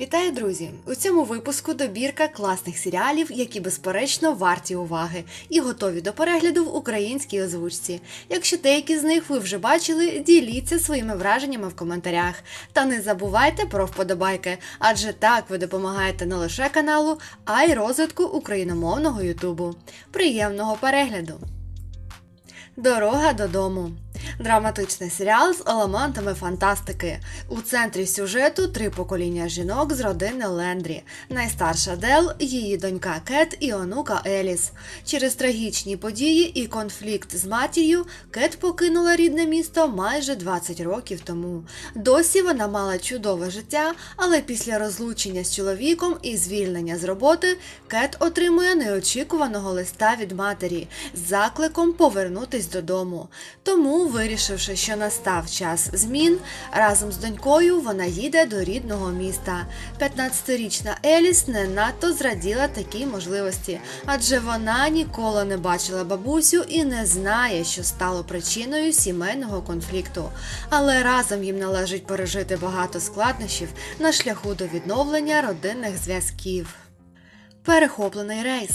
Вітаю, друзі! У цьому випуску добірка класних серіалів, які безперечно варті уваги і готові до перегляду в українській озвучці. Якщо деякі з них ви вже бачили, діліться своїми враженнями в коментарях. Та не забувайте про вподобайки, адже так ви допомагаєте не лише каналу, а й розвитку україномовного Ютубу. Приємного перегляду! Дорога додому. Драматичний серіал з елементами фантастики. У центрі сюжету три покоління жінок з родини Лендрі. Найстарша Дел, її донька Кет і онука Еліс. Через трагічні події і конфлікт з матір'ю Кет покинула рідне місто майже 20 років тому. Досі вона мала чудове життя, але після розлучення з чоловіком і звільнення з роботи Кет отримує неочікуваного листа від матері з закликом повернутись додому. Тому, вирішивши, що настав час змін, разом з донькою вона їде до рідного міста. 15-річна Еліс не надто зраділа такій можливості, адже вона ніколи не бачила бабусю і не знає, що стало причиною сімейного конфлікту. Але разом їм належить пережити багато складнощів на шляху до відновлення родинних зв'язків. Перехоплений рейс.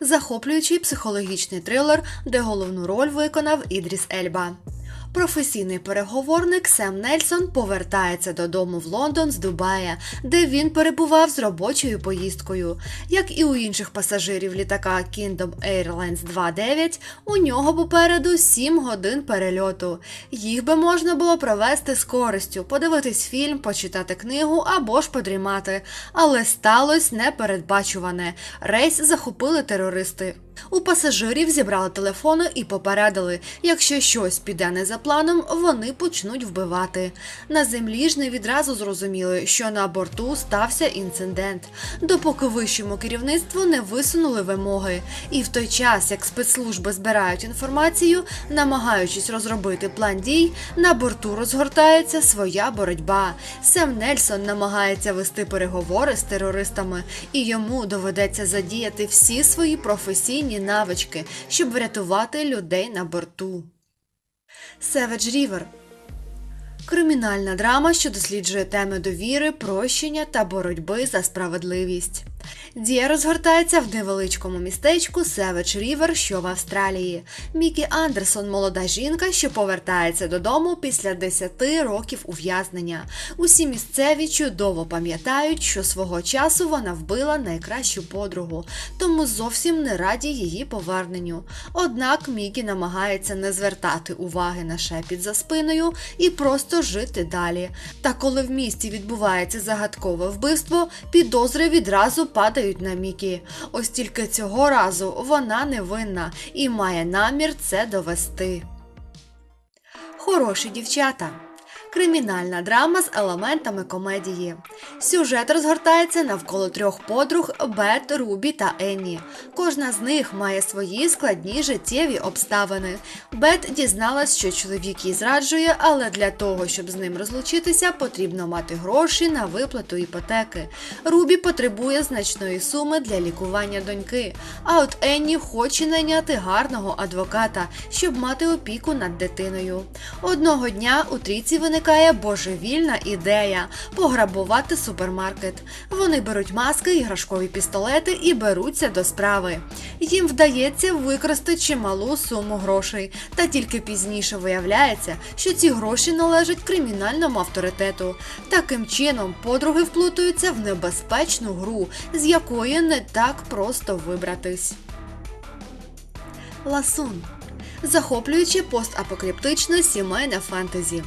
Захоплюючий психологічний трилер, де головну роль виконав Ідріс Ельба. Професійний переговорник Сем Нельсон повертається додому в Лондон з Дубая, де він перебував з робочою поїздкою. Як і у інших пасажирів літака Kingdom Airlines 29, у нього попереду 7 годин перельоту. Їх би можна було провести з користю, подивитись фільм, почитати книгу або ж подрімати. Але сталося непередбачуване. Рейс захопили терористи. У пасажирів зібрали телефони і попередили, якщо щось піде не за планом, вони почнуть вбивати. На землі ж не відразу зрозуміли, що на борту стався інцидент, допоки вищому керівництву не висунули вимоги. І в той час, як спецслужби збирають інформацію, намагаючись розробити план дій, на борту розгортається своя боротьба. Сем Нельсон намагається вести переговори з терористами, і йому доведеться задіяти всі свої професійні навички, щоб врятувати людей на борту. Savage River Кримінальна драма, що досліджує теми довіри, прощення та боротьби за справедливість. Дія розгортається в невеличкому містечку Севедж Рівер, що в Австралії. Мікі Андерсон молода жінка, що повертається додому після 10 років ув'язнення. Усі місцеві чудово пам'ятають, що свого часу вона вбила найкращу подругу, тому зовсім не раді її поверненню. Однак Мікі намагається не звертати уваги на шепіт за спиною і просто жити далі. Та коли в місті відбувається загадкове вбивство, підозри відразу падають на Мікі. Ось тільки цього разу вона невинна і має намір це довести. Хороші дівчата. Кримінальна драма з елементами комедії. Сюжет розгортається навколо трьох подруг Бет, Рубі та Енні. Кожна з них має свої складні життєві обставини. Бет дізналась, що чоловік її зраджує, але для того, щоб з ним розлучитися, потрібно мати гроші на виплату іпотеки. Рубі потребує значної суми для лікування доньки. А от Енні хоче найняти гарного адвоката, щоб мати опіку над дитиною. Одного дня у трійці виникає божевільна ідея пограбувати супермаркет. Вони беруть маски, іграшкові пістолети і беруться до справи. Їм вдається викрасти чималу суму грошей, та тільки пізніше виявляється, що ці гроші належать кримінальному авторитету. Таким чином, подруги вплутуються в небезпечну гру, з якої не так просто вибратись. Ласун захоплююче постапокаліптичне сімейне фентезі.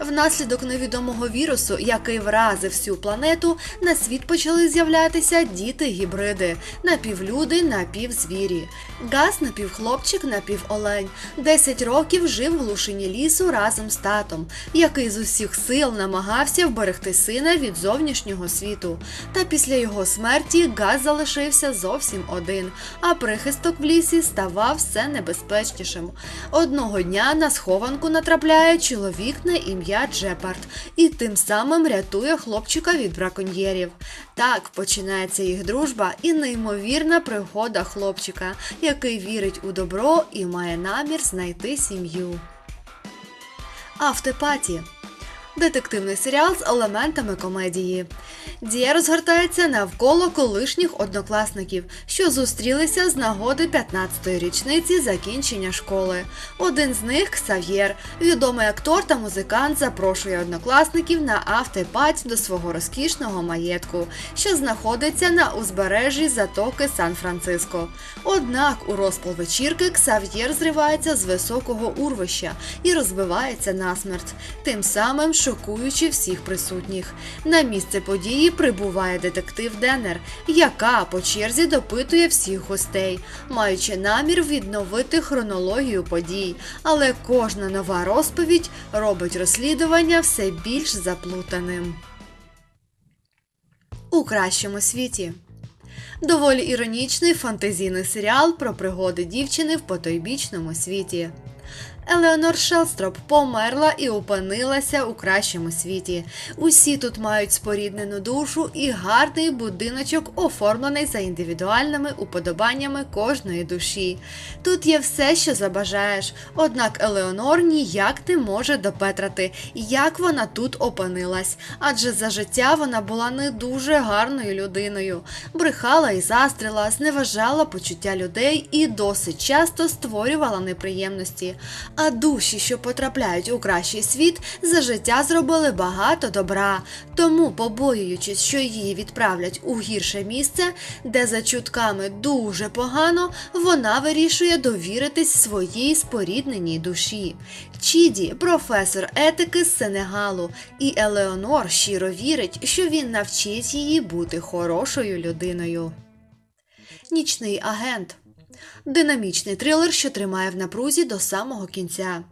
Внаслідок невідомого вірусу, який вразив всю планету, на світ почали з'являтися діти-гібриди, напівлюди, напівзвірі. Газ напівхлопчик, напіволень. Десять років жив в глушині лісу разом з татом, який з усіх сил намагався вберегти сина від зовнішнього світу. Та після його смерті газ залишився зовсім один, а прихисток в лісі ставав все небезпечнішим. Одного дня на схованку натрапляє чоловік на ім'я ім'я Джепард і тим самим рятує хлопчика від браконьєрів. Так починається їх дружба і неймовірна пригода хлопчика, який вірить у добро і має намір знайти сім'ю. Автопаті детективний серіал з елементами комедії. Дія розгортається навколо колишніх однокласників, що зустрілися з нагоди 15-ї річниці закінчення школи. Один з них Ксав'єр, відомий актор та музикант, запрошує однокласників на автопать до свого розкішного маєтку, що знаходиться на узбережжі затоки Сан-Франциско. Однак у розпал вечірки Ксав'єр зривається з високого урвища і розбивається насмерть, тим самим шокуючи всіх присутніх. На місце події прибуває детектив Денер, яка по черзі допитує всіх гостей, маючи намір відновити хронологію подій. Але кожна нова розповідь робить розслідування все більш заплутаним. У кращому світі. Доволі іронічний фантазійний серіал про пригоди дівчини в потойбічному світі. Елеонор Шелстроп померла і опинилася у кращому світі. Усі тут мають споріднену душу і гарний будиночок, оформлений за індивідуальними уподобаннями кожної душі. Тут є все, що забажаєш, однак Елеонор ніяк не може допетрати, як вона тут опинилась, адже за життя вона була не дуже гарною людиною, брехала і застріла, зневажала почуття людей і досить часто створювала неприємності. А душі, що потрапляють у кращий світ, за життя зробили багато добра. Тому, побоюючись, що її відправлять у гірше місце, де за чутками дуже погано, вона вирішує довіритись своїй спорідненій душі. Чіді, професор етики з Сенегалу, і Елеонор щиро вірить, що він навчить її бути хорошою людиною. Нічний агент динамічний трилер, що тримає в напрузі до самого кінця.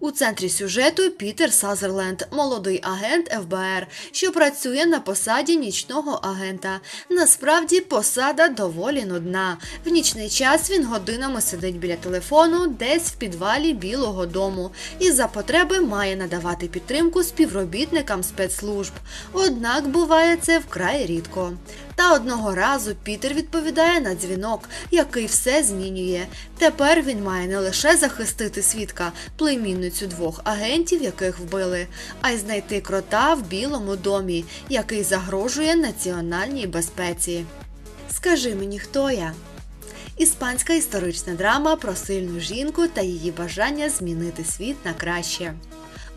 У центрі сюжету Пітер Сазерленд, молодий агент ФБР, що працює на посаді нічного агента. Насправді посада доволі нудна. В нічний час він годинами сидить біля телефону, десь в підвалі Білого дому, і за потреби має надавати підтримку співробітникам спецслужб. Однак буває це вкрай рідко. Та одного разу Пітер відповідає на дзвінок, який все змінює. Тепер він має не лише захистити свідка, племінницю двох агентів, яких вбили, а й знайти крота в Білому домі, який загрожує національній безпеці. Скажи мені, хто я? Іспанська історична драма про сильну жінку та її бажання змінити світ на краще.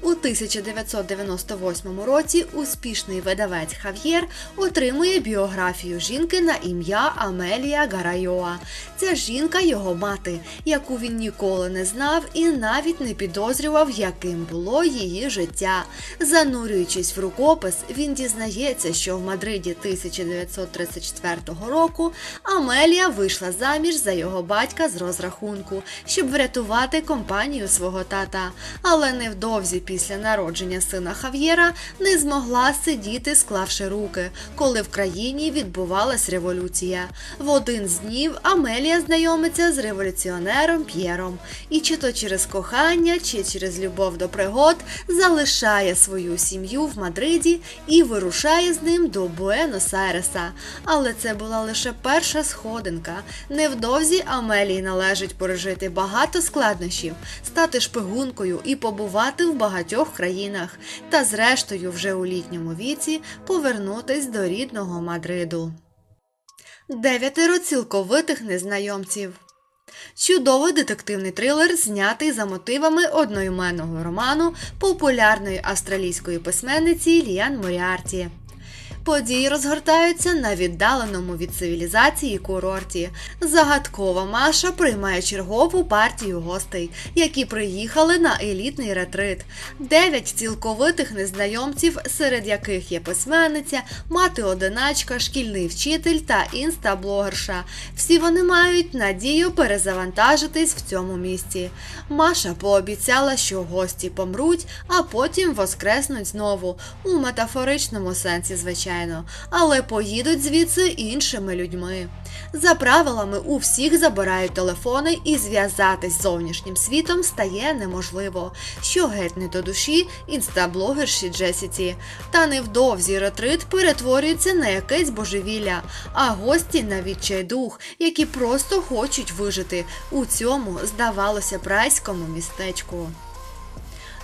У 1998 році успішний видавець Хав'єр отримує біографію жінки на ім'я Амелія Гарайоа. Ця жінка його мати, яку він ніколи не знав і навіть не підозрював, яким було її життя. Занурюючись в рукопис, він дізнається, що в Мадриді 1934 року Амелія вийшла заміж за його батька з розрахунку, щоб врятувати компанію свого тата. Але невдовзі після народження сина Хав'єра не змогла сидіти, склавши руки, коли в країні відбувалась революція. В один з днів Амелія знайомиться з революціонером П'єром, і чи то через кохання, чи через любов до пригод залишає свою сім'ю в Мадриді і вирушає з ним до Буенос-Айреса. Але це була лише перша сходинка. Невдовзі Амелії належить пережити багато складнощів, стати шпигункою і побувати в багатьох країнах, та зрештою, вже у літньому віці повернутись до рідного Мадриду. Дев'ятеро цілковитих незнайомців. Чудовий детективний трилер, знятий за мотивами одноіменного роману популярної австралійської письменниці Ліан Моріарті. Події розгортаються на віддаленому від цивілізації курорті. Загадкова Маша приймає чергову партію гостей, які приїхали на елітний ретрит. Дев'ять цілковитих незнайомців, серед яких є письменниця, мати-одиначка, шкільний вчитель та інстаблогерша. Всі вони мають надію перезавантажитись в цьому місті. Маша пообіцяла, що гості помруть, а потім воскреснуть знову у метафоричному сенсі, звичайно але поїдуть звідси іншими людьми. За правилами, у всіх забирають телефони, і зв'язатись з зовнішнім світом стає неможливо, що геть не до душі інстаблогерші Джесіці. Та невдовзі ретрит перетворюється на якесь божевілля, а гості на відчайдух, які просто хочуть вижити у цьому, здавалося, б, райському містечку.